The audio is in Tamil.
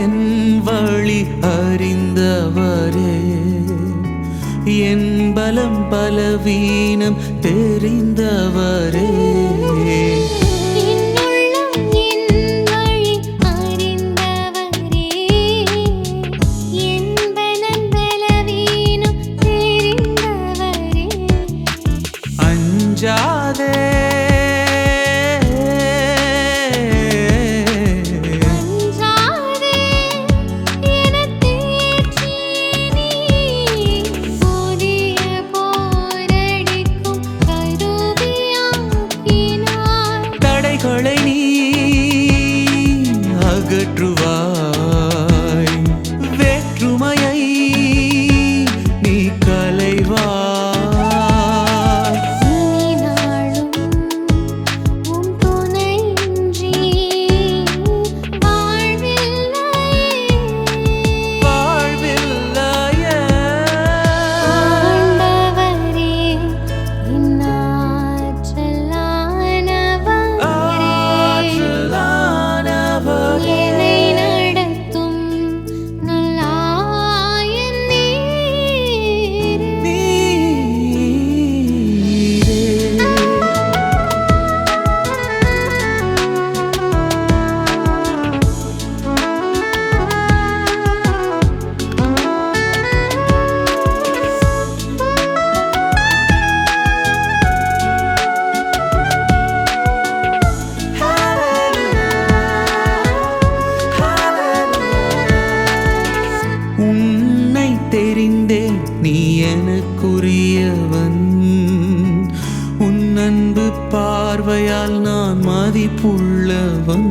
என் வழி அறிந்தவரே. என் பலம் பலவீனம் தெரிந்தவரே. அன்பு பார்வையால் நான் மதிப்புள்ளவன்